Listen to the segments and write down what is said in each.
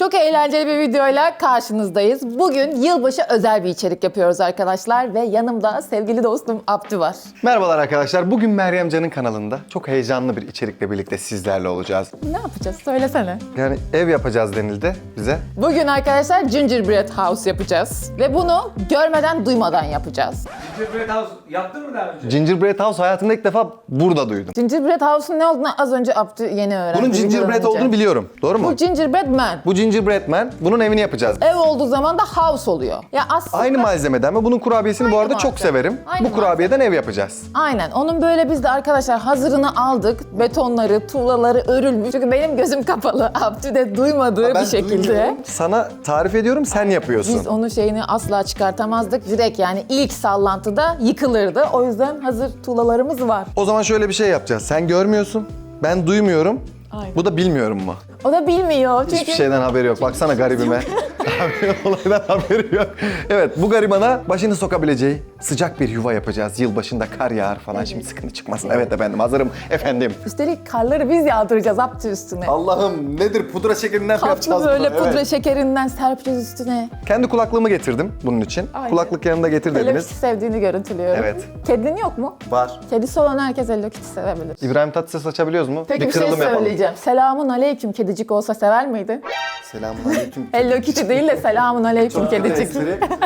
Çok eğlenceli bir videoyla karşınızdayız. Bugün yılbaşı özel bir içerik yapıyoruz arkadaşlar ve yanımda sevgili dostum Abdü var. Merhabalar arkadaşlar. Bugün Meryem Can'ın kanalında çok heyecanlı bir içerikle birlikte sizlerle olacağız. Ne yapacağız? Söylesene. Yani ev yapacağız denildi bize. Bugün arkadaşlar gingerbread house yapacağız ve bunu görmeden duymadan yapacağız. Gingerbread House yaptın mı daha önce? Gingerbread House hayatımda ilk defa burada duydum. Gingerbread house'un ne olduğunu az önce Abdü yeni öğrendi. Bunun videodan gingerbread önce. olduğunu biliyorum. Doğru mu? Bu gingerbread man. Bu gingerbread man. Bunun evini yapacağız. Ev olduğu zaman da house oluyor. Ya aslında Aynı malzemeden ve bunun kurabiyesini bu arada çok malzeme. severim. Aynı bu kurabiyeden ev yapacağız. Aynen. Onun böyle biz de arkadaşlar hazırını aldık. Betonları, tuğlaları örülmüş. Çünkü benim gözüm kapalı. Abdü de duymadığı bir şekilde. Sana tarif ediyorum sen yapıyorsun. Biz onun şeyini asla çıkartamazdık. Direkt yani ilk sallantıda yıkılırdı. O yüzden hazır tuğlalarımız var. O zaman şöyle bir şey yapacağız. Sen görmüyorsun. Ben duymuyorum. Aynen. Bu da bilmiyorum mu? O da bilmiyor. Çünkü Hiçbir şeyden haberi yok. Baksana garibime. Abi, Olaydan haberi yok. Evet bu garibana başını sokabileceği sıcak bir yuva yapacağız. Yılbaşında kar yağar falan. Şimdi sıkıntı çıkmasın. Evet efendim hazırım efendim. üstelik karları biz yağdıracağız Abdü üstüne. Allah'ım nedir pudra şekerinden Kaplı yapacağız böyle bunu? pudra Evet. şekerinden serpeceğiz üstüne. Kendi kulaklığımı getirdim bunun için. Aynen. Kulaklık yanında getir Hello dediniz. Kitty sevdiğini görüntülüyorum. Evet. Kedin yok mu? Var. Kedisi olan herkes Hello Kitty sevebilir. İbrahim Tatlıses açabiliyoruz mu? Peki bir, şey kırılım yapalım. söyleyeceğim. Selamun aleyküm kedicik olsa sever miydi? Selamünaleyküm. Hello Kitty değil de selamun aleyküm kedicik.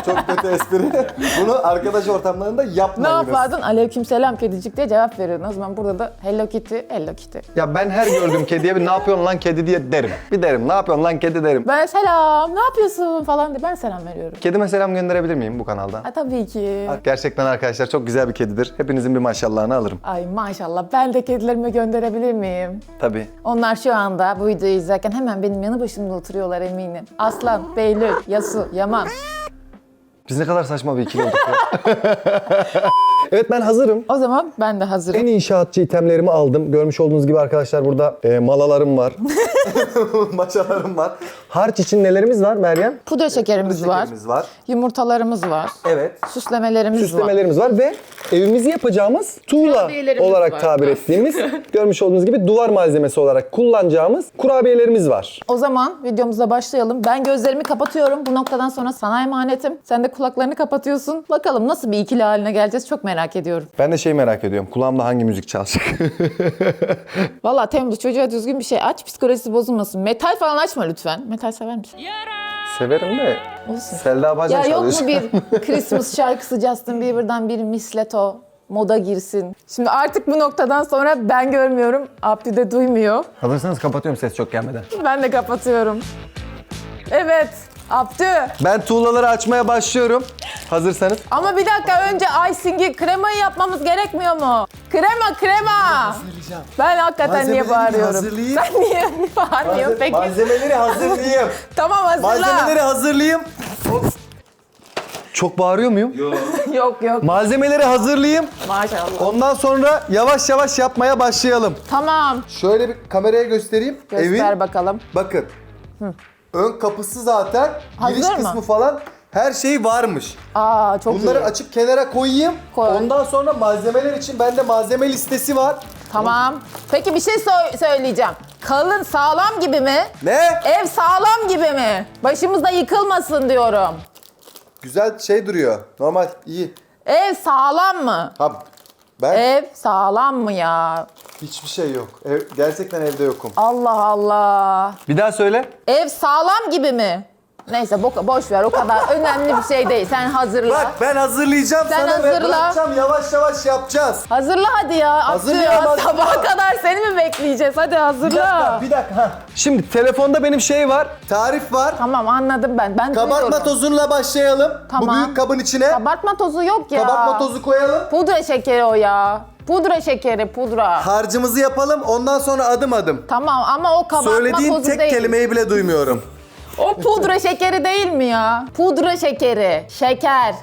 Çok kötü espri. Bunu arkadaş ortamlarında Ne yapmayınız. yapardın? Aleyküm selam kedicik diye cevap veriyordun. O zaman burada da Hello Kitty, Hello Kitty. Ya ben her gördüğüm kediye bir ne yapıyorsun lan kedi diye derim. Bir derim ne yapıyorsun lan kedi derim. Ben selam, ne yapıyorsun falan diye ben selam veriyorum. Kedime selam gönderebilir miyim bu kanaldan? Ha tabii ki. Gerçekten arkadaşlar çok güzel bir kedidir. Hepinizin bir maşallahını alırım. Ay maşallah ben de kedilerimi gönderebilir miyim? Tabii. Onlar şu anda bu videoyu izlerken hemen benim yanı başımda oturuyorlar eminim. Aslan, Beylül, Yasu, Yaman. Biz ne kadar saçma bir ikili olduk ya. evet ben hazırım. O zaman ben de hazırım. En inşaatçı itemlerimi aldım. Görmüş olduğunuz gibi arkadaşlar burada e, malalarım var. Maşalarım var. Harç için nelerimiz var Meryem? Pudra şekerimiz var, Şekerimiz var. yumurtalarımız var, Evet. süslemelerimiz var. Süslemelerimiz var ve evimizi yapacağımız tuğla Kurabiyelerimiz olarak var. tabir ettiğimiz görmüş olduğunuz gibi duvar malzemesi olarak kullanacağımız kurabiyelerimiz var. O zaman videomuza başlayalım. Ben gözlerimi kapatıyorum. Bu noktadan sonra sana emanetim. Sen de kulaklarını kapatıyorsun. Bakalım nasıl bir ikili haline geleceğiz çok merak ediyorum. Ben de şey merak ediyorum. Kulağımda hangi müzik çalacak? Vallahi Temmuz çocuğa düzgün bir şey aç psikolojisi bozulmasın. Metal falan açma lütfen. Metal sever misin? Severim de Olsun. Selda Bağcan Ya yok çalıyor. mu bir Christmas şarkısı Justin Bieber'dan bir misleto moda girsin. Şimdi artık bu noktadan sonra ben görmüyorum. Abdü de duymuyor. Hazırsanız kapatıyorum ses çok gelmeden. Ben de kapatıyorum. Evet. Abdü. Ben tuğlaları açmaya başlıyorum. Hazırsanız. Ama bir dakika önce icing'i kremayı yapmamız gerekmiyor mu? Krema krema. Ben hakikaten niye Malzemeleri bağırıyorum? hazırlayayım. Sen niye bağırmıyorsun peki? Malzemeleri hazırlayayım. Tamam hazırla. hazırlayayım. Çok bağırıyor muyum? yok yok Malzemeleri hazırlayayım. maşallah. Ondan sonra yavaş yavaş yapmaya başlayalım. Tamam. Şöyle bir kameraya göstereyim. Göster bakalım. bakın. Ön kapısı zaten. Hazır giriş mı? kısmı falan her şey varmış. Aa çok Bunları iyi. açıp kenara koyayım. Koy. Ondan sonra malzemeler için bende malzeme listesi var. Tamam. Peki bir şey sö- söyleyeceğim. Kalın sağlam gibi mi? Ne? Ev sağlam gibi mi? Başımızda yıkılmasın diyorum. Güzel şey duruyor. Normal iyi. Ev sağlam mı? Ha ben Ev sağlam mı ya? Hiçbir şey yok. Ev, gerçekten evde yokum. Allah Allah. Bir daha söyle. Ev sağlam gibi mi? Neyse bo- boş ver o kadar önemli bir şey değil. Sen hazırla. Bak ben hazırlayacağım Sen sana ve hazırla. bırakacağım yavaş yavaş yapacağız. Hazırla hadi ya. Hazırla. Sabaha kadar seni mi bekleyeceğiz? Hadi hazırla. bir dakika. ha. Şimdi telefonda benim şey var. Tarif var. Tamam anladım ben. Ben Kabartma duyuyorum. tozunla başlayalım. Tamam. Bu büyük kabın içine. Kabartma tozu yok ya. Kabartma tozu koyalım. Pudra şekeri o ya. Pudra şekeri pudra. Harcımızı yapalım. Ondan sonra adım adım. Tamam ama o kabartma Söylediğin tozu tek değil. kelimeyi bile duymuyorum. O pudra şekeri değil mi ya? Pudra şekeri. Şeker.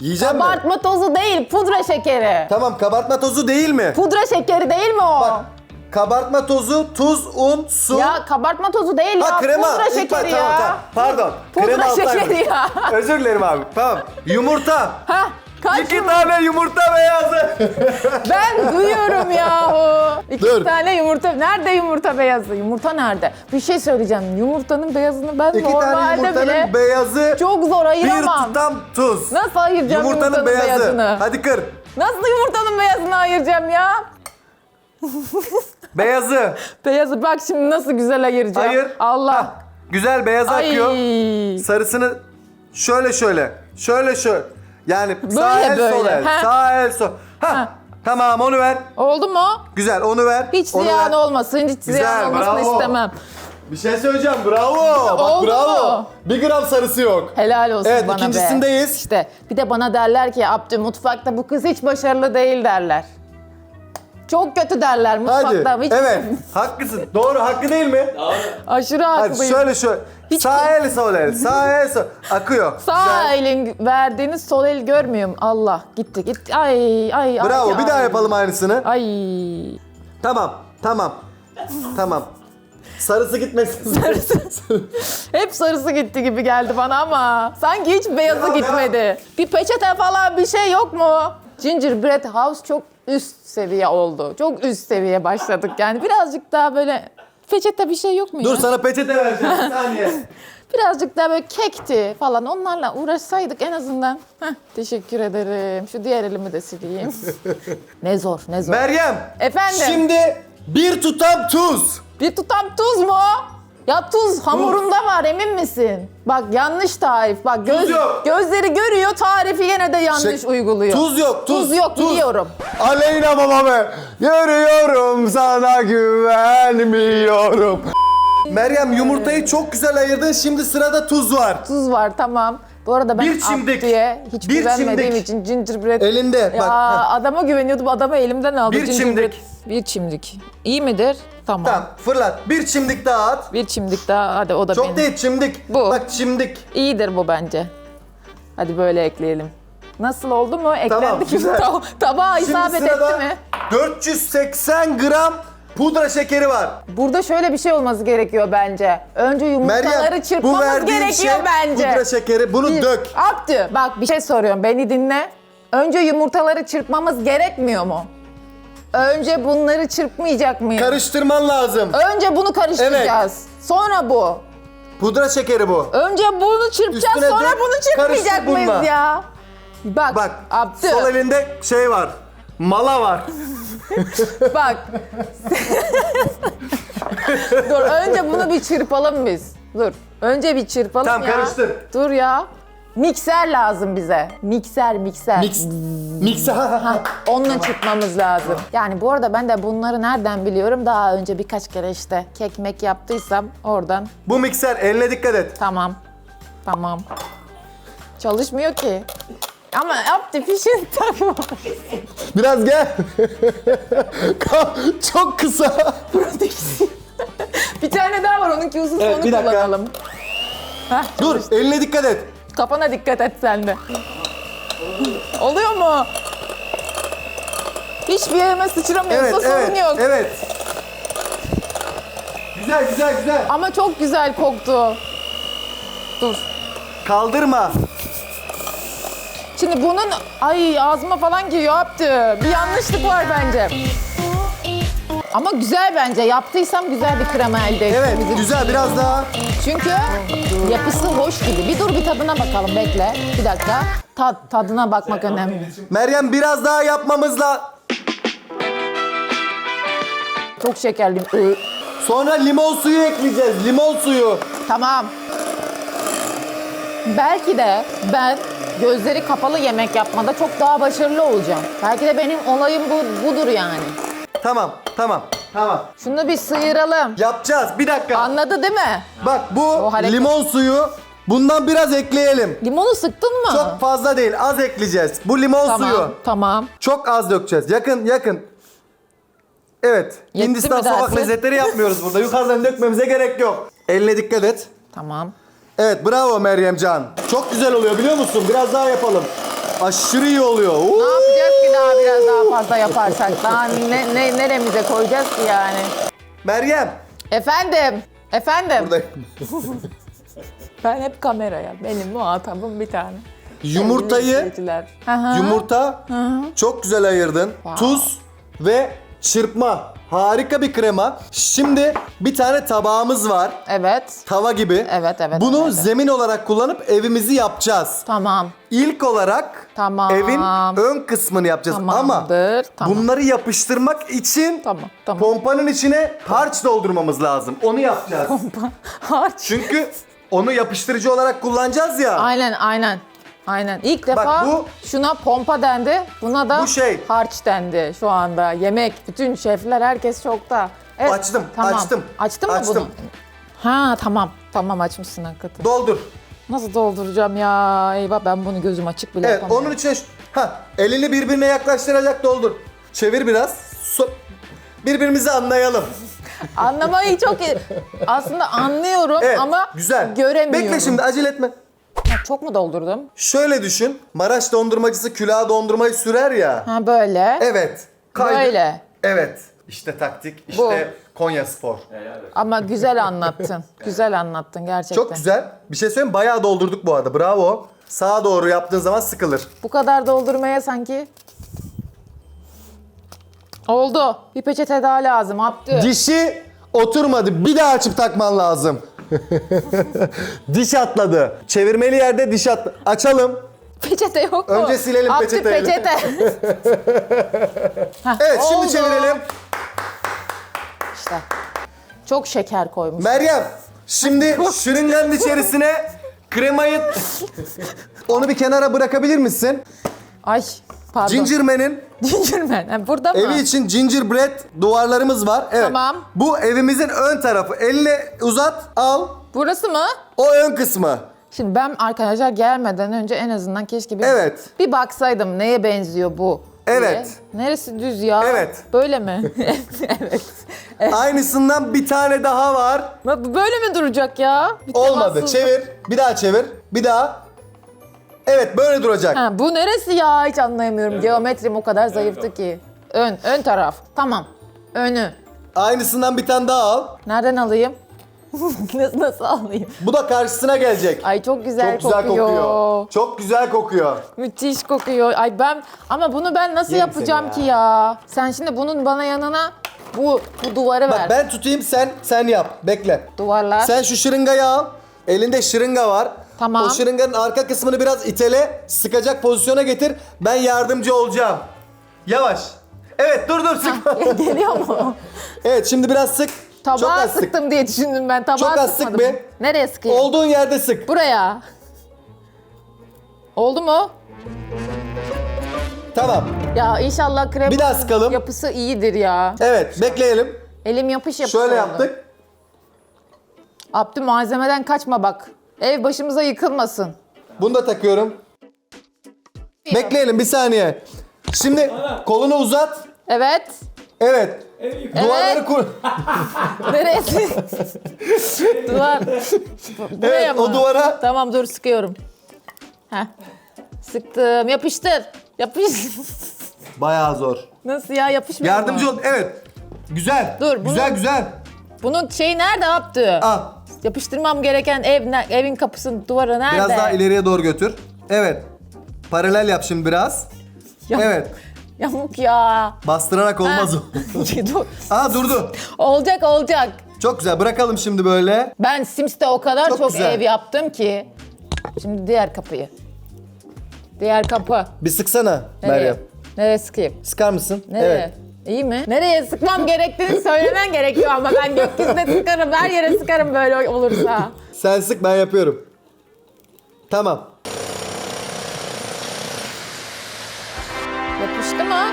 Yiyeceğim mi? Kabartma tozu değil, pudra şekeri. Tamam kabartma tozu değil mi? Pudra şekeri değil mi o? Bak kabartma tozu, tuz, un, su. Ya kabartma tozu değil ha ya. krema. Pudra şekeri bak- ya. Tamam, tamam. Pardon. Pudra krema alttaymış. şekeri ya. Özür dilerim abi. Tamam. Yumurta. Ha? Kaç İki yumurta? tane yumurta beyazı. Ben duyuyorum yahu. İki Dur. tane yumurta. Nerede yumurta beyazı? Yumurta nerede? Bir şey söyleyeceğim. Yumurtanın beyazını ben İki tane normalde yumurtanın bile beyazı. çok zor Bir ayıramam. tutam tuz. Nasıl ayıracağım Yumurtanın, yumurtanın, beyazı. beyazını? Hadi kır. Nasıl yumurtanın beyazını ayıracağım ya? Beyazı. Beyazı bak şimdi nasıl güzel ayıracağım. Hayır. Allah. Güzel beyaz akıyor. Ay. Sarısını şöyle şöyle. Şöyle şöyle. Yani sağ Böyle el sol böyle. el. Ha. Sağ el sol. Ha. Ha. Tamam onu ver. Oldu mu? Güzel onu ver. Hiç onu ziyan ver. olmasın. Hiç Güzel, ziyan olmasını bravo. istemem. Bir şey söyleyeceğim. Bravo. Bak Oldu bravo. mu? Bir gram sarısı yok. Helal olsun Evet, bana be. ikincisindeyiz. İşte bir de bana derler ki Abdü mutfakta bu kız hiç başarılı değil derler. Çok kötü derler Hadi. mutfakta. Hiç Evet. Haklısın. Doğru. Hakkı değil mi? Aşırı Hadi haklıyım. şöyle şöyle. Hiç- Sağ el sol el. Sağ el sol. Akıyor. Sağ Güzel. elin verdiğiniz sol el görmüyorum. Allah gitti gitti. Ay ay Bravo. ay. bir daha ay. yapalım aynısını. Ay. Tamam. Tamam. Tamam. Sarısı gitmesin. Hep sarısı gitti gibi geldi bana ama sanki hiç beyazı Devam, gitmedi. Bir peçete falan bir şey yok mu? Gingerbread House çok üst seviye oldu. Çok üst seviye başladık yani. Birazcık daha böyle peçete bir şey yok mu Dur ya? sana peçete vereceğim. Bir saniye. Birazcık daha böyle kekti falan onlarla uğraşsaydık en azından. Heh, teşekkür ederim. Şu diğer elimi de sileyim. ne zor ne zor. Meryem. Efendim? Şimdi bir tutam tuz. Bir tutam tuz mu? Ya tuz hamurunda var emin misin? Bak yanlış tarif. Bak göz, Tuz yok. gözleri görüyor tarifi yine de yanlış Şey, uyguluyor. Tuz yok. Tuz, Tuz yok biliyorum. Aleyna babamı yürüyorum sana güvenmiyorum. Meryem yumurtayı çok güzel ayırdın. Şimdi sırada tuz var. Tuz var tamam. Bu arada ben Bir çimdik. Abdü'ye hiç Bir güvenmediğim çimdik. için gingerbread... Elinde. Ya Bak. adama güveniyordum adamı elimden aldı Bir gingerbread. çimdik. Bir çimdik. İyi midir? Tamam. Tamam fırlat. Bir çimdik daha at. Bir çimdik daha hadi o da Çok benim. değil çimdik. Bu. Bak çimdik. İyidir bu bence. Hadi böyle ekleyelim. Nasıl oldu mu? Eklendi ki güzel. ta- tabağa Şimdi isabet sırada etti mi? 480 gram pudra şekeri var. Burada şöyle bir şey olması gerekiyor bence. Önce yumurtaları Meryem bu çırpmamız verdiğin gerekiyor şey bence. pudra şekeri. Bunu Bir- dök. Abdü bak bir şey soruyorum beni dinle. Önce yumurtaları çırpmamız gerekmiyor mu? Önce bunları çırpmayacak mıyız? Karıştırman lazım. Önce bunu karıştıracağız. Sonra bu. Pudra şekeri bu. Önce bunu çırpacağız Üstüne sonra dök, bunu çırpmayacak karıştır bununla. mıyız ya? Bak, Bak Abdü sol elinde şey var. Mala var. bak. Dur önce bunu bir çırpalım biz. Dur. Önce bir çırpalım Tamam, ya. karıştır. Dur ya. Mikser lazım bize. Mikser, mikser. Mix. Mix. Onunla çıkmamız lazım. Yani bu arada ben de bunları nereden biliyorum? Daha önce birkaç kere işte kekmek yaptıysam oradan. Bu mikser eline dikkat et. Tamam. Tamam. Çalışmıyor ki. Ama fişini takma. Biraz gel. Çok kısa. bir tane daha var onunki uzun Evet, onu bir dakika. kullanalım. Heh, Dur eline dikkat et. Kafana dikkat et sen de. Oluyor mu? Hiçbir yerime sıçramıyorsa Evet sorun evet yok. evet. Güzel güzel güzel. Ama çok güzel koktu. Dur. Kaldırma. Şimdi bunun ay ağzıma falan giriyor yaptı. Bir yanlışlık var bence. Ama güzel bence. Yaptıysam güzel bir krema elde ettim. Evet Bizim- güzel biraz daha. Çünkü yapısı hoş gibi. Bir dur bir tadına bakalım bekle. Bir dakika. Tad, tadına bakmak önemli. Meryem biraz daha yapmamızla. Çok şekerliyim. Iı. Sonra limon suyu ekleyeceğiz. Limon suyu. Tamam. Belki de ben gözleri kapalı yemek yapmada çok daha başarılı olacağım. Belki de benim olayım bu, budur yani. Tamam tamam tamam. Şunu bir sıyıralım. Yapacağız. Bir dakika. Anladı değil mi? Bak bu O hareket- limon suyu. Bundan biraz ekleyelim. Limonu sıktın mı? Çok fazla değil. Az ekleyeceğiz. Bu limon Tamam, suyu. tamam. Çok az dökeceğiz. Yakın yakın. Evet. Yetti Hindistan mi sokak dersin? lezzetleri yapmıyoruz burada. Yukarıdan dökmemize gerek yok. Eline dikkat et. Tamam. Evet bravo Meryem Can. Çok güzel oluyor biliyor musun? Biraz daha yapalım. Aşırı iyi oluyor. Ne Oo! yapacağız ki daha biraz daha fazla yaparsak? Daha ne, ne, neremize koyacağız ki yani? Meryem. Efendim, efendim. Buradayım. Ben hep kameraya. Benim muhatabım bir tane. Yumurtayı izleyiciler. Yumurta çok güzel ayırdın. Tuz ve çırpma. Harika bir krema. Şimdi bir tane tabağımız var. Evet. Tava gibi. Evet, evet, Bunu evet. zemin olarak kullanıp evimizi yapacağız. Tamam. İlk olarak Tamam. evin ön kısmını yapacağız. Ama Tamamdır. Tamam. bunları yapıştırmak için Tamam. Tamam. pompanın içine harç doldurmamız lazım. Onu yapacağız. Harç. Çünkü onu yapıştırıcı olarak kullanacağız ya. Aynen aynen. Aynen. İlk defa bu- şuna pompa dendi. Buna da Bu şey. harç dendi şu anda. Yemek, bütün şefler herkes şokta. Evet, Açtım, tamam. açtım. Açtın mı Açtım. bunu? Ha tamam. Tamam açmışsın hakikaten. Doldur. Nasıl dolduracağım ya? Eyvah ben bunu gözüm açık bile Evet, yapamıyorum. onun içine şu- ha elini birbirine yaklaştıracak doldur. Çevir biraz. So- birbirimizi anlayalım. Anlamayı çok iyi. Aslında anlıyorum Evet, ama güzel. göremiyorum. Bekle şimdi acele etme. Çok mu doldurdum? Şöyle düşün. Maraş dondurmacısı külaha dondurmayı sürer ya. Ha böyle. Evet. Kaydır. Böyle. Evet. İşte taktik. işte Konya Spor. Ama güzel anlattın. güzel anlattın gerçekten. Çok güzel. Bir şey söyleyeyim? Bayağı doldurduk bu arada. Bravo. Sağa doğru yaptığın zaman sıkılır. Bu kadar doldurmaya sanki. Oldu. Bir peçete daha lazım. Abdü. Dişi oturmadı. Bir daha açıp takman lazım. diş atladı. Çevirmeli yerde diş at. Açalım. Peçete yok mu? Önce silelim Abdü, peçeteyle. peçete. Heh, Evet şimdi oldu. çevirelim. İşte. Çok şeker koymuş. Meryem şimdi şırınganın içerisine kremayı onu bir kenara bırakabilir misin? Ay pardon. Gingerman'in Gingerman. Ha, burada mı? evi için gingerbread duvarlarımız var. Evet. Tamam. Bu evimizin ön tarafı. Eline uzat, al. Burası mı? O ön kısmı. Şimdi ben arkadaşlar gelmeden önce en azından keşke bir, Evet. bir baksaydım neye benziyor bu diye. Evet. Neresi düz ya? Evet. Böyle mi? evet. Aynısından bir tane daha var. Bu Böyle mi duracak ya? Bir Olmadı. temassız- Çevir. Bir daha çevir. Bir daha. Evet böyle duracak. Ha, bu neresi ya? Hiç anlayamıyorum. Geometrim o kadar zayıftı ki. Ön, ön taraf. Tamam. Önü. Aynısından bir tane daha al. Nereden alayım? nasıl, nasıl alayım? Bu da karşısına gelecek. Ay çok güzel, Çok güzel kokuyor. kokuyor. Çok güzel kokuyor. Müthiş kokuyor. Ay ben ama bunu ben nasıl Yerim yapacağım seni ki ya? Sen şimdi bunun bana yanına bu bu duvarı ver. Bak ben tutayım sen sen yap. Bekle. Duvarlar. Sen şu şırıngayı al. Elinde şırınga var. Tamam. O şırınganın arka kısmını biraz itele, sıkacak pozisyona getir. Ben yardımcı olacağım. Yavaş. Evet dur dur sıkma. Geliyor mu? evet şimdi biraz sık. Tabağa Çok az sık. sıktım diye düşündüm ben. Tabağa Çok az sık sıkmadım. be. Nereye sıkayım? Olduğun yerde sık. Buraya. Oldu mu? Tamam. Ya inşallah krem Bir daha sıkalım. yapısı iyidir ya. Evet bekleyelim. Elim yapış yapış Şöyle oldu. yaptık. Abdü malzemeden kaçma bak. Ev başımıza yıkılmasın. Bunu da takıyorum. Bekleyelim bir saniye. Şimdi kolunu uzat. Evet. Evet. Duvarları kur. Neresi? Duvar. Buraya Evet mı? o duvara. Tamam dur sıkıyorum. Heh. Sıktım. Yapıştır. Yapış. Bayağı zor. Nasıl ya yapışmıyor Yardımcı mu? ol. Evet. Güzel. Dur, Güzel bunu- güzel. Bunun şeyi nerede Abdü? Al. Yapıştırmam gereken ev ne- evin kapısının duvarı nerede? Biraz daha ileriye doğru götür. Evet. Paralel yap şimdi biraz. Ya- Evet. Yamuk ya. Bastırarak olmaz o. Dur. Aa durdu. olacak olacak. Çok güzel. Bırakalım şimdi böyle. Ben Sims'te o kadar Çok çok, güzel. ev yaptım ki. Şimdi diğer kapıyı. Diğer kapı. Bir sıksana Nereye? Meryem. Nereye sıkayım? Sıkar mısın? Nereye? Evet. İyi mi? Nereye sıkmam gerektiğini söylemen gerekiyor ama ben gökyüzüne sıkarım, her yere sıkarım böyle olursa. Sen sık ben yapıyorum. Tamam. Yapıştı mı?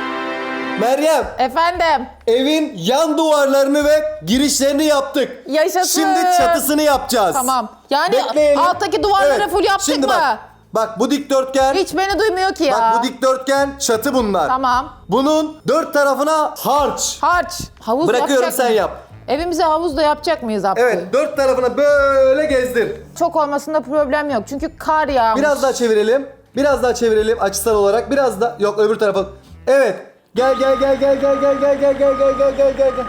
Meryem Efendim, evin yan duvarlarını ve girişlerini yaptık. yaşasın. Şimdi çatısını yapacağız. Tamam. Yani Bekleyelim. alttaki duvarları Evet, full yaptık şimdi mı? Bak, bak bu dikdörtgen. Hiç beni duymuyor ki ya. Bak bu dikdörtgen çatı bunlar. Tamam. Bunun dört tarafına harç. Harç. Havuz Bırakıyorum yapacak sen mıyız? yap. Evimize havuz da yapacak mıyız Abdü? Evet dört tarafına böyle gezdir. Çok olmasında problem yok. Çünkü kar yağmış. Biraz daha çevirelim. Biraz daha çevirelim açısal olarak. Biraz da yok öbür tarafa. Evet. Gel gel gel gel gel gel gel gel gel gel gel gel gel.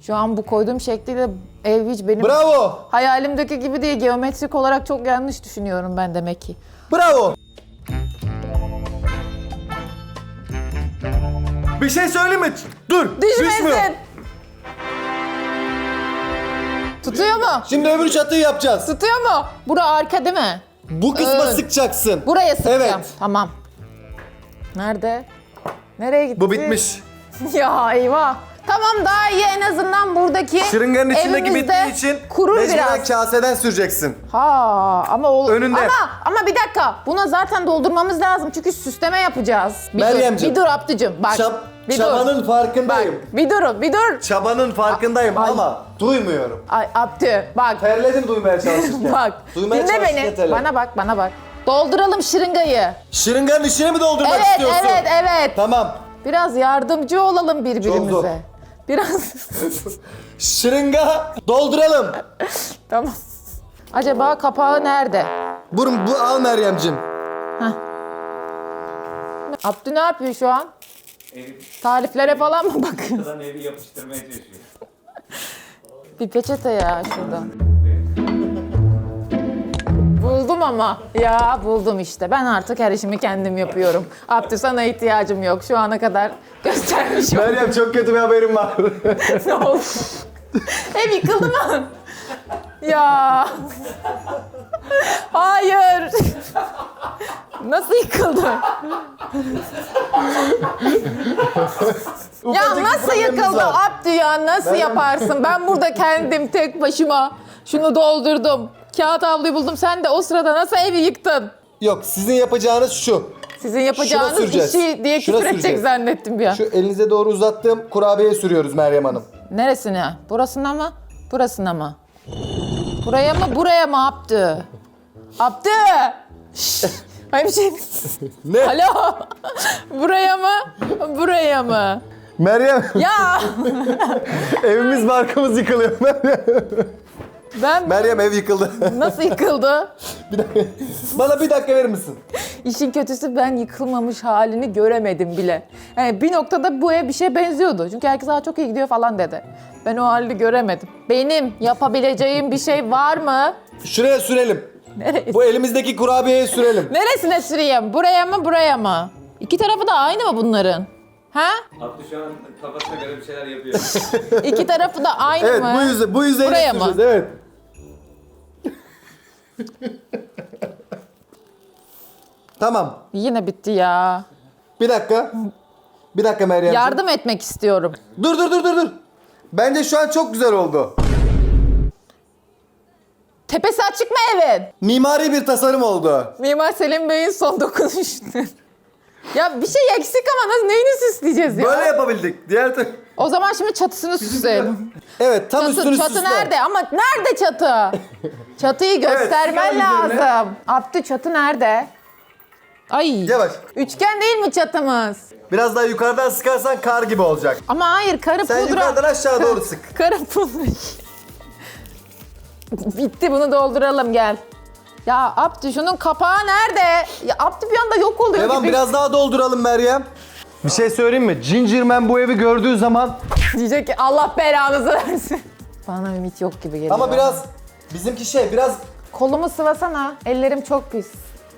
Şu an bu koyduğum şekliyle Ev hiç benim Bravo. hayalimdeki gibi değil. Geometrik olarak çok yanlış düşünüyorum ben demek ki. Bravo. Bir şey söyleme. Dur. Düşmüyor. Düşmesin. Tutuyor mu? Şimdi öbür çatıyı yapacağız. Tutuyor mu? Bura arka değil mi? Bu kısma Evet. sıkacaksın. Buraya sıkacağım. Evet. Tamam. Nerede? Nereye gitti? Bu bitmiş. Ya eyvah. Tamam daha iyi en azından buradaki Şırınganın içindeki evimizde bittiği için kurur mecburen biraz. kaseden süreceksin. Ha ama ol Önünde. Ama ama bir dakika. Buna zaten doldurmamız lazım çünkü süsleme yapacağız. Bir Meryemciğim. dur, bir dur Abdücüm. Bak. Çab- bir çabanın dur. Bak. farkındayım. Bir dur, bir dur. Çabanın farkındayım Ay. ama duymuyorum. Ay Abdü bak. Terledim duymaya çalışırken. Bak. Duymaya Dinle beni. terledim. Bana bak, bana bak. Dolduralım şırıngayı. Şırınganın içine mi doldurmak Evet, istiyorsun? evet, evet. Tamam. Biraz yardımcı olalım birbirimize. zor. Biraz Şırınga dolduralım. tamam. Acaba kapağı nerede? Bu, bu al Meryem'cim. Abdü ne yapıyor şu an? Evi Tariflere falan mı bakıyor? kısadan evi yapıştırmaya çalışıyor. Bir peçete ya şurada. Buldum ama. Ya buldum işte. Ben artık her işimi kendim yapıyorum. Abdü sana ihtiyacım yok. Şu ana kadar göstermiş oldum. Meryem çok kötü bir haberim var. ne oldu? Ev yıkıldı mı? ya. Hayır. Nasıl yıkıldı? ya Ufacık nasıl problemimiz yıkıldı var. Abdü ya? Nasıl yaparsın? Ben burada kendim tek başıma şunu doldurdum. Kağıt havluyu buldum. Sen de o sırada nasıl evi yıktın? Yok sizin yapacağınız şu. Sizin yapacağınız süreceğiz. işi diye Şuna küfür edecek süreceğiz. zannettim bir an. Şu elinize doğru uzattığım kurabiyeye sürüyoruz Meryem Hanım. Neresine? Burasına mı? Burasına mı? Buraya mı? Buraya mı Abdü? Abdü! Şşş! Hayır bir şey Ne? Alo! Buraya mı? Buraya mı? Meryem Ya! evimiz barkımız yıkılıyor Meryem. Ben Meryem ev yıkıldı. nasıl yıkıldı? bir dakika. Bana bir dakika verir misin? İşin kötüsü ben yıkılmamış halini göremedim bile. Yani bir noktada bu ev bir şeye benziyordu. Çünkü herkes daha çok iyi gidiyor falan dedi. Ben o halini göremedim. Benim yapabileceğim bir şey var mı? Şuraya sürelim. Nereye? Bu elimizdeki kurabiyeye sürelim. Neresine süreyim? Buraya mı buraya mı? İki tarafı da aynı mı bunların? Ha? Abdü şu an kafasına göre bir şeyler yapıyor. İki tarafı da aynı Evet mı? bu yüze bu yüzeyle Buraya mı? süreceğiz, Evet. tamam. Yine bitti ya. Bir dakika. Bir dakika Meryem. Yardım etmek istiyorum. Dur dur dur dur dur. Bence şu an çok güzel oldu. Tepesi açık mı evin? Mimari bir tasarım oldu. Mimar Selim Bey'in son dokunuşu. ya bir şey eksik ama nasıl neyini süsleyeceğiz ya? Böyle yapabildik. Diğer ta- O zaman şimdi çatısını süsleyelim. Evet tam Çatı, üstünü çatı süsle. nerede? Ama nerede çatı? Çatıyı göstermen üzerine. lazım. Abdü çatı nerede? Ay. Yavaş. Üçgen değil mi çatımız? Biraz daha yukarıdan sıkarsan kar gibi olacak. Ama hayır karı Sen pudra. yukarıdan aşağı doğru sık. Karı pudra. Bitti bunu dolduralım gel. Ya Abdü şunun kapağı nerede? Ya Abdü bir anda yok oluyor Devam gibi. biraz daha dolduralım Meryem. Bir şey söyleyeyim mi? Gingerman bu evi gördüğü zaman Diyecek ki Allah belanızı versin. Bana ümit yok gibi geliyor. ama biraz bizimki şey biraz Kolumu sıvasana. Ellerim çok pis.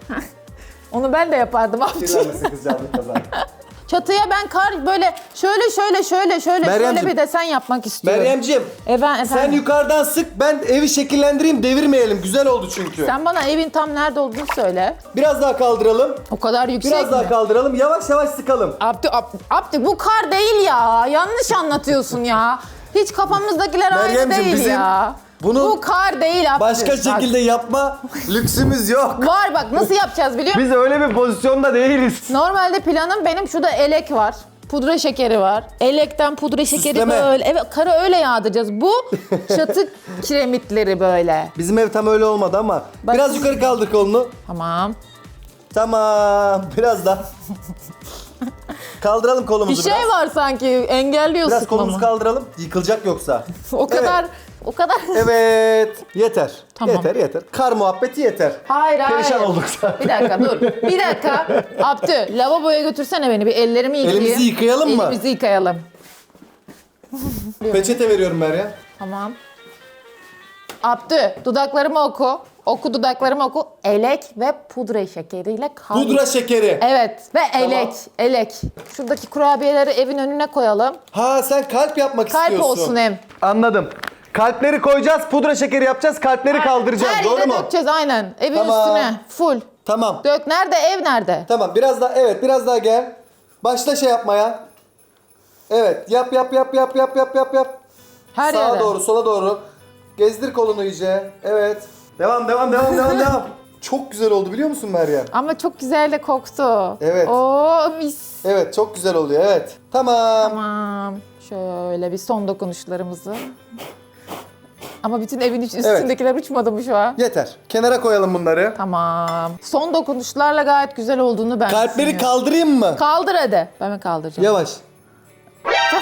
Onu ben de yapardım Abdü. kirlenmesin kızcağızlık kazan. Çatıya ben kar böyle şöyle şöyle şöyle şöyle şöyle Meryemciğim. bir desen yapmak istiyorum. Meryemciğim E ben, sen efendim, yukarıdan sık ben evi şekillendireyim devirmeyelim. Güzel oldu çünkü. sen bana evin tam nerede olduğunu söyle. Biraz daha kaldıralım. O kadar yüksek Biraz mi? daha kaldıralım. Yavaş yavaş sıkalım. Abdü, Ab- Abdü bu kar değil ya. Yanlış anlatıyorsun ya. Hiç kafamızdakiler aynı Meryemciğim, değil bizim ya. Bunu bu kar değil Abdü. Başka Bak, şekilde yapma lüksümüz yok. Var bak nasıl yapacağız biliyor musun? Biz öyle bir pozisyonda değiliz. Normalde planım benim şurada elek var. Pudra şekeri var. Elekten pudra şekeri Süsleme. böyle. Evet karı öyle yağdıracağız. Bu çatı kiremitleri böyle. Bizim ev tam öyle olmadı ama Bak- biraz yukarı kaldır kolunu. Tamam. Tamam. Biraz daha. Kaldıralım Bir kolumuzu şey biraz. var sanki engelliyor Biraz sıkmamı. kolumuzu kaldıralım. Yıkılacak yoksa. O kadar o kadar. Evet. Yeter. Tamam. Yeter yeter. Kar muhabbeti yeter. Hayır hayır. Perişan olduk zaten. Bir dakika dur. Bir dakika. Abdü lavaboya götürsene beni bir ellerimi yıkayayım. Elimizi yıkayalım mı? Elimizi yıkayalım. Peçete veriyorum Meryem. Tamam. Abdü dudaklarımı oku. Oku dudaklarımı oku. Elek ve pudra şekeriyle kaynağı. Pudra şekeri. Evet ve elek, elek. Şuradaki kurabiyeleri evin önüne koyalım. Ha sen kalp yapmak Kalp istiyorsun. olsun hem. Anladım. Kalpleri koyacağız, pudra şekeri yapacağız, kalpleri kaldıracağız. Her Doğru yere mu? dökeceğiz aynen. Evin Tamam. üstüne. Full. Tamam. Dök. Nerede? Ev nerede? Tamam. Biraz daha evet, biraz daha gel. Başla şey yapmaya. Evet. Yap yap yap yap yap yap yap yap. Her Sağa yere. doğru, sola doğru. Gezdir kolunu iyice. Evet. Devam devam devam devam devam. Çok güzel oldu biliyor musun Meryem? Ama çok güzel de koktu. Evet. Oo mis. Evet, çok güzel oluyor. Evet. Tamam. Tamam. Şöyle bir son dokunuşlarımızı. Ama bütün evin iç- üstündekiler uçmadı mı şu an? Yeter. Kenara koyalım bunları. Tamam. Son dokunuşlarla gayet güzel olduğunu ben Kalpleri düşünüyorum. kaldırayım mı? Kaldır hadi. Ben mi kaldıracağım? Yavaş.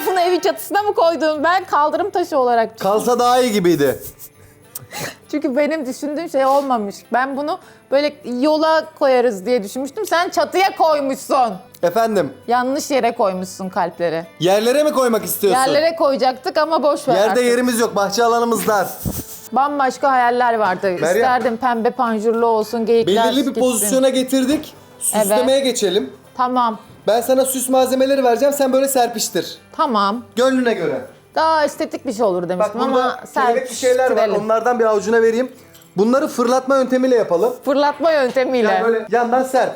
Bunu evin çatısına mı koydun? Ben kaldırım taşı olarak. Kalsa daha iyi gibiydi. Çünkü benim düşündüğüm şey olmamış. Ben bunu böyle yola koyarız diye düşünmüştüm. Sen çatıya koymuşsun. Efendim Yanlış yere koymuşsun kalpleri. yerlere mi koymak istiyorsun? Yerlere koyacaktık ama boş ver Yerde artık. yerimiz yok. Bahçe alanımız dar. Bambaşka hayaller vardı. İsterdim pembe panjurlu olsun, geyikler Belirli bir gitsin. pozisyona getirdik. Süslemeye geçelim. Tamam, Ben sana süs malzemeleri vereceğim. Sen böyle serpiştir. tamam. Gönlüne göre. Daha estetik bir şey olur Bak demiştim burada ama kelebek bir şeyler var. Onlardan bir avucuna vereyim. Bunları fırlatma yöntemiyle yapalım. Fırlatma yöntemiyle. Yani böyle yandan serp.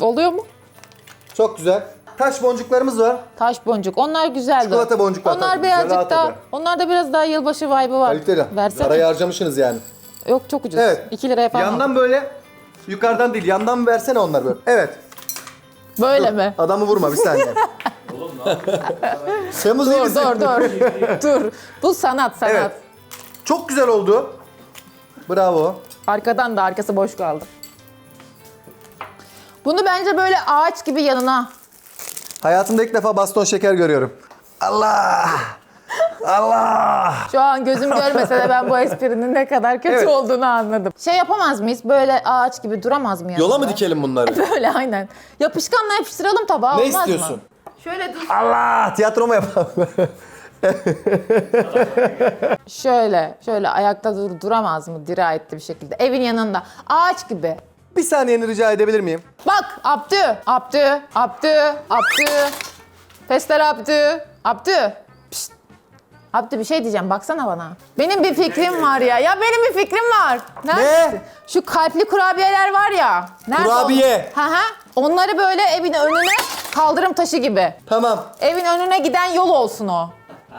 Oluyor mu? Çok güzel. Taş boncuklarımız var. Taş boncuk. Onlar güzeldi. Çikolata boncuklar Onlar tabii, birazcık güzel, rahat daha, oluyor. onlar da biraz daha yılbaşı vibe'ı var. Kaliteli. Versene. Parayı harcamışsınız yani. Yok çok ucuz. Evet. 2 liraya falan. Yandan böyle yukarıdan değil yandan versene onlar böyle. Evet. Böyle mi? Adamı vurma bir saniye. Temmuz iyi Dur misin? dur dur. dur. Bu sanat sanat. Evet. Çok güzel oldu. Bravo. Arkadan da arkası boş kaldı. Bunu bence böyle ağaç gibi yanına. Hayatımda ilk defa baston şeker görüyorum. Allah! Allah! Şu an gözüm görmese de ben bu esprinin ne kadar kötü Evet. olduğunu anladım. Şey yapamaz mıyız? Böyle ağaç gibi duramaz mı yanında? Yola mı dikelim bunları? Böyle aynen. Yapışkanla yapıştıralım tabağa ne olmaz istiyorsun? mı? Şöyle dur. Allah! Tiyatro mu yapalım? Şöyle, şöyle ayakta dur, duramaz mı dirayetli bir şekilde? Evin yanında. Ağaç gibi. bir saniyeni rica edebilir miyim? Bak Abdü, Abdü, Abdü, Abdü. Festel Abdü, Abdü. Abdü bir şey diyeceğim baksana bana. Benim bir fikrim var ya. Ya benim bir fikrim var. Neredesin? Şu kalpli kurabiyeler var ya. Nerede Kurabiye. onlar? Hı hı. Onları böyle evin önüne kaldırım taşı gibi. Tamam. Evin önüne giden yol olsun o.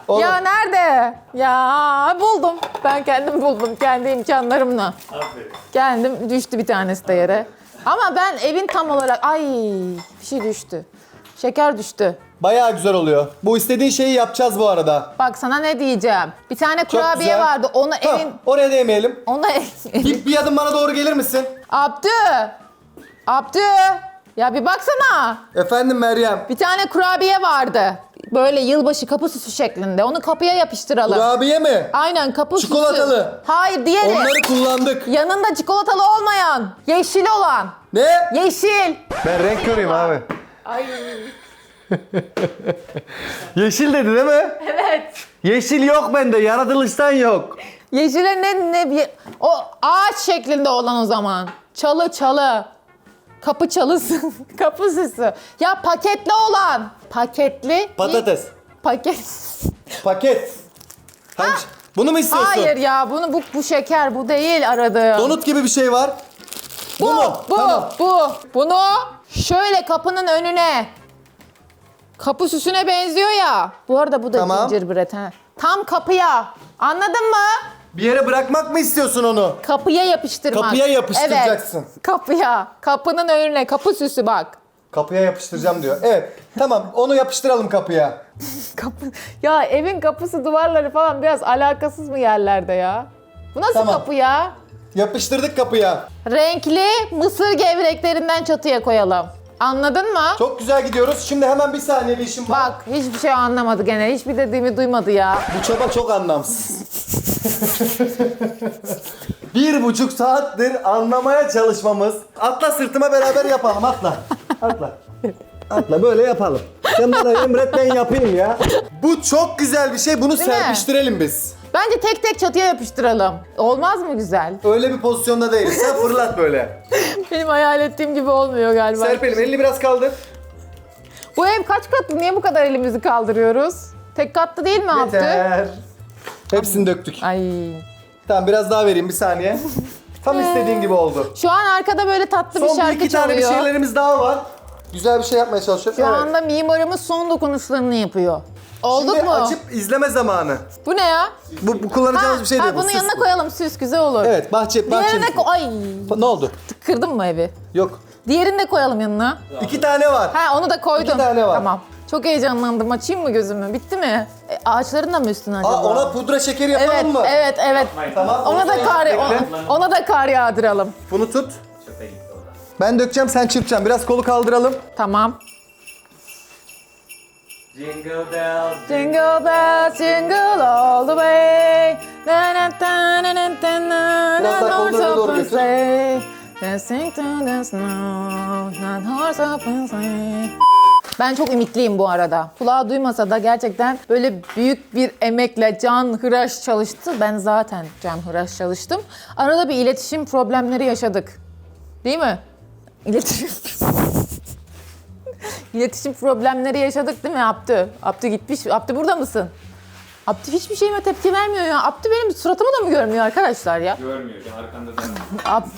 Olur. Ya nerede? Ya buldum. Ben kendim buldum kendi imkanlarımla. Aferin. Kendim düştü bir tanesi de yere. Ama ben evin tam olarak ay bir şey düştü. Şeker düştü. Bayağı güzel oluyor. Bu istediğin şeyi yapacağız bu arada. Bak sana ne diyeceğim. Bir tane kurabiye güzel. vardı. Onu Tamam, evin oraya değmeyelim. ona Bir, bir adım bana doğru gelir misin? Abdü. Abdü. Ya bir baksana. Efendim Meryem. Bir tane kurabiye vardı. Böyle yılbaşı kapı süsü şeklinde. Onu kapıya yapıştıralım. Kurabiye mi? Aynen kapı süsü. Çikolatalı. Hayır diğeri. Onları kullandık. Yanında çikolatalı olmayan. Yeşil olan. Ne? Yeşil. Ben renk göreyim abi. Ay. Yeşil dedi değil mi? Evet. Yeşil yok bende, yaratılıştan yok. Yeşile ne ne bir o ağaç şeklinde olan o zaman. Çalı çalı. Kapı çalısı. Kapı süsü. Ya paketli olan. Paketli. bir Patates. Paket. Paket. Hangi? Bunu mu istiyorsun? Hayır ya bunu bu bu şeker bu değil aradığım. Donut gibi bir şey var. bu, mu? bu, Tamam. bu. Bunu şöyle kapının önüne. Kapı süsüne benziyor ya. Bu arada bu da Tamam. gingerbread ha. Tam kapıya. Anladın mı? Bir yere bırakmak mı istiyorsun onu? Kapıya yapıştırmak. Kapıya yapıştıracaksın. Evet. Kapıya. Kapının önüne. Kapı süsü bak. Kapıya yapıştıracağım diyor. Evet. Tamam onu yapıştıralım kapıya. Kapı. Ya evin kapısı duvarları falan biraz alakasız mı yerlerde ya? Bu nasıl Tamam. kapı ya? Yapıştırdık kapıya. Renkli mısır gevreklerinden çatıya koyalım. Anladın mı? Çok güzel gidiyoruz. Şimdi hemen bir saniye bir işim var. Bak hiçbir şey anlamadı gene. Hiçbir dediğimi duymadı ya. Bu çaba çok anlamsız. bir buçuk saattir anlamaya çalışmamız. Atla sırtıma beraber yapalım atla. Atla. Atla böyle yapalım. Sen bana emret ben yapayım ya. Bu çok güzel bir şey. Bunu Değil mi? serpiştirelim biz. Bence tek tek çatıya yapıştıralım. Olmaz mı güzel? Öyle bir pozisyonda değiliz. Sen fırlat böyle. Benim hayal ettiğim gibi olmuyor galiba. Serpelim elini biraz kaldır. Bu ev kaç katlı? Niye bu kadar elimizi kaldırıyoruz? Tek katlı değil mi Abdü? Yeter. Hepsini döktük. Ay. Tamam biraz daha vereyim bir saniye. Tam istediğin gibi oldu. Şu an arkada böyle tatlı bir Son bir şarkı iki tane bir şeylerimiz daha var. Güzel bir şey yapmaya çalışıyoruz. Şu Evet. anda mimarımız son dokunuşlarını yapıyor. Olduk Şimdi mu? açıp izleme zamanı. Bu ne ya? Bu, bu kullanacağımız bir şey ha, değil. bu bunun süs yanına bu. koyalım süs güzel olur. Evet bahçe bahçe. Diğerine ko- Ay. Ne oldu? Kırdın mı evi? Yok. Diğerini de koyalım yanına. İki tane var. Ha onu da koydum. İki tane var. Tamam. Çok heyecanlandım. Açayım mı gözümü? Bitti mi? E, ağaçların da mı üstüne acaba? Aa, ona pudra şekeri yapalım Evet, mı? evet, evet. Tamam. Ona da kar, ona, ona da kar yağdıralım. Bunu tut. Çöpe gitti o da. Ben dökeceğim sen çırpacaksın. Biraz kolu kaldıralım. Tamam. Jingle bells. Jingle bells, jingle all the way. Na na na na na na na Biraz daha na kollarına doğru open götür. sleigh. Dancing to the snow, not horse open sleigh. Ben çok ümitliyim bu arada. Kulağı duymasa da gerçekten böyle büyük bir emekle can hıraş çalıştı. Ben zaten can hıraş çalıştım. Arada bir iletişim problemleri yaşadık. Değil mi? İletişim... İletişim problemleri yaşadık değil mi Abdü? Abdü gitmiş. Abdü burada mısın? Abdü hiçbir şeyime tepki vermiyor ya. Abdü benim suratımı da mı görmüyor arkadaşlar ya? Görmüyor. Can arkanda da. Abdü...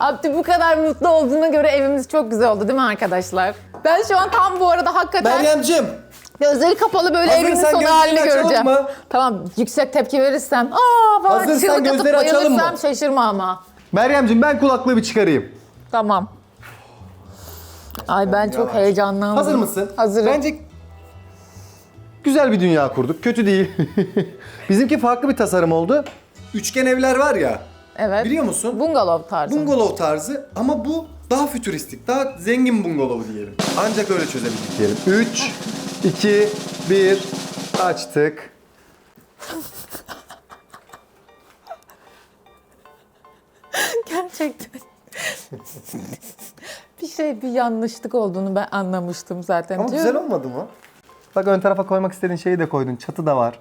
Abdü bu kadar mutlu olduğuna göre evimiz çok güzel oldu değil mi arkadaşlar? Ben şu an tam bu arada hakikaten Meryem'cim. gözleri kapalı böyle Hazırsan evimin son halini göreceğim. mı? Tamam yüksek tepki verirsem aa falan çığlık atıp gözleri açalım mı? şaşırma ama. Meryem'cim ben kulaklığı bir çıkarayım. Tamam. Ay ben çok heyecanlandım. Hazır mısın? Hazırım. Bence güzel bir dünya kurduk. Kötü değil. Bizimki farklı bir tasarım oldu. Üçgen evler var ya. Evet. Biliyor musun? Bungalov tarzı. Bungalov tarzı ama bu daha fütüristik, daha zengin bungalov diyelim. Ancak öyle çözebildik diyelim. 3, 2, 1, açtık. Gerçekten. bir şey bir yanlışlık olduğunu ben anlamıştım zaten. Ama güzel olmadı mı? Bak ön tarafa koymak istediğin şeyi de koydun. Çatı da var.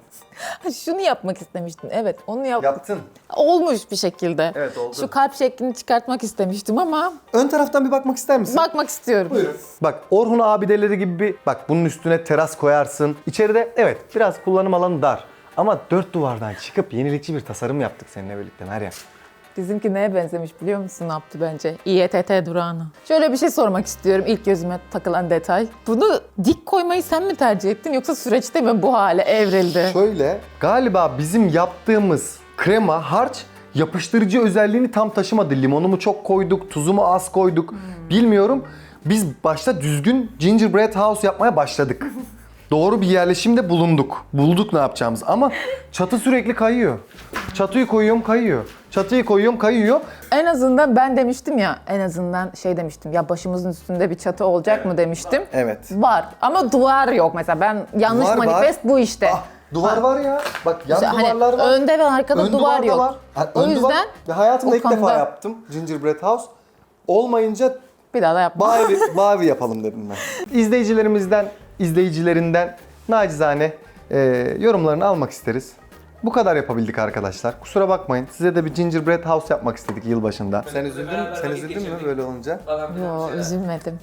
"Ha, Şunu yapmak istemiştim. Evet onu yap. Yaptın. Olmuş bir şekilde. Evet, oldu. Şu kalp şeklini çıkartmak istemiştim ama Ön taraftan bir bakmak ister misin? bakmak istiyorum. Bak Orhun abideleri gibi bir bak bunun üstüne teras koyarsın. İçeride evet biraz kullanım alanı dar. Ama dört duvardan çıkıp yenilikçi bir tasarım yaptık seninle birlikte Meryem. Bizimki neye benzemiş biliyor musun Abdü bence? İETT durağına. Şöyle bir şey sormak istiyorum ilk gözüme takılan detay. Bunu dik koymayı sen mi tercih ettin yoksa süreçte mi bu hale evrildi? Şöyle galiba bizim yaptığımız krema harç yapıştırıcı özelliğini tam taşımadı. Limonumu çok koyduk, tuzumu az koyduk. Bilmiyorum. Biz başta düzgün gingerbread house yapmaya başladık. Doğru bir yerleşimde bulunduk. Bulduk ne yapacağımız ama çatı sürekli kayıyor. Çatıyı koyuyorum kayıyor. Çatıyı koyuyorum kayıyor. En azından ben demiştim ya en azından şey demiştim ya başımızın üstünde bir çatı olacak mı demiştim. Evet. Var ama duvar yok mesela ben yanlış Duvar var. manifest bu işte. Ah, duvar var ya. Bak yan İşte hani duvarlar var. önde ve arkada Ön duvar da yok. var. Ha, O ön yüzden duvar. Ve hayatımda o ilk defa konuda- yaptım gingerbread house. Olmayınca bir daha da yapma. Mavi, mavi yapalım dedim ben. İzleyicilerimizden, izleyicilerinden nacizane e, yorumlarını almak isteriz. Bu kadar yapabildik arkadaşlar. Kusura bakmayın. Size de bir gingerbread house yapmak istedik yılbaşında. Sen üzüldün, sen üzüldün mü böyle olunca? Yo üzülmedim.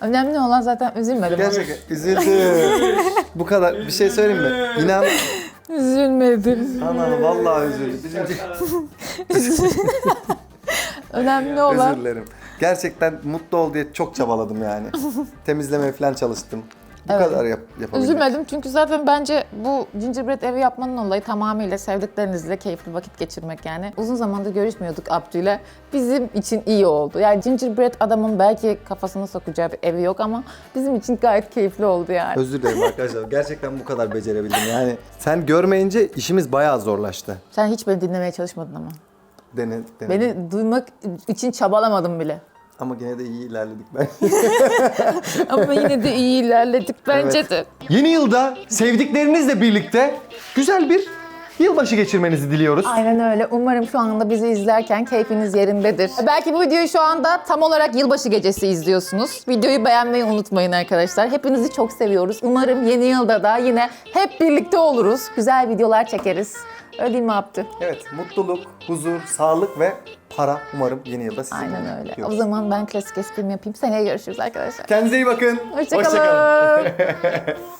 Önemli olan zaten üzülmedim. Gerçekten üzüldüm. Bu kadar. Bir şey söyleyeyim mi? İnan, Üzülmedim. ana vallahi üzüldüm. Önemli olan Özür dilerim. Gerçekten mutlu ol diye çok çabaladım yani. Temizlemeye falan çalıştım. Bu Evet. kadar yap, yapabildim. Üzülmedim çünkü zaten bence bu gingerbread evi yapmanın olayı tamamıyla sevdiklerinizle keyifli vakit geçirmek yani. Uzun zamandır görüşmüyorduk Abdü'yle. Bizim için iyi oldu. Yani gingerbread adamın belki kafasına sokacağı bir evi yok ama bizim için gayet keyifli oldu yani. Özür dilerim arkadaşlar. Gerçekten bu kadar becerebildim. Yani sen görmeyince işimiz bayağı zorlaştı. Sen hiç beni dinlemeye çalışmadın ama. Denedik, denedik. Beni duymak için çabalamadım bile. Ama gene de iyi ilerledik ben. Ama yine de iyi ilerledik bence Evet. de. Yeni yılda sevdiklerinizle birlikte güzel bir yılbaşı geçirmenizi diliyoruz. Aynen öyle. Umarım şu anda bizi izlerken keyfiniz yerindedir. Belki bu videoyu şu anda tam olarak yılbaşı gecesi izliyorsunuz. Videoyu beğenmeyi unutmayın arkadaşlar. Hepinizi çok seviyoruz. Umarım yeni yılda da yine hep birlikte oluruz. Güzel videolar çekeriz. Öyle değil mi Abdü? Evet, mutluluk, huzur, sağlık ve para umarım yeni yılda sizinle. Aynen öyle. O diyoruz. zaman ben klasik esprimi yapayım. Seneye görüşürüz arkadaşlar. Kendinize iyi bakın. Hoşçakalın.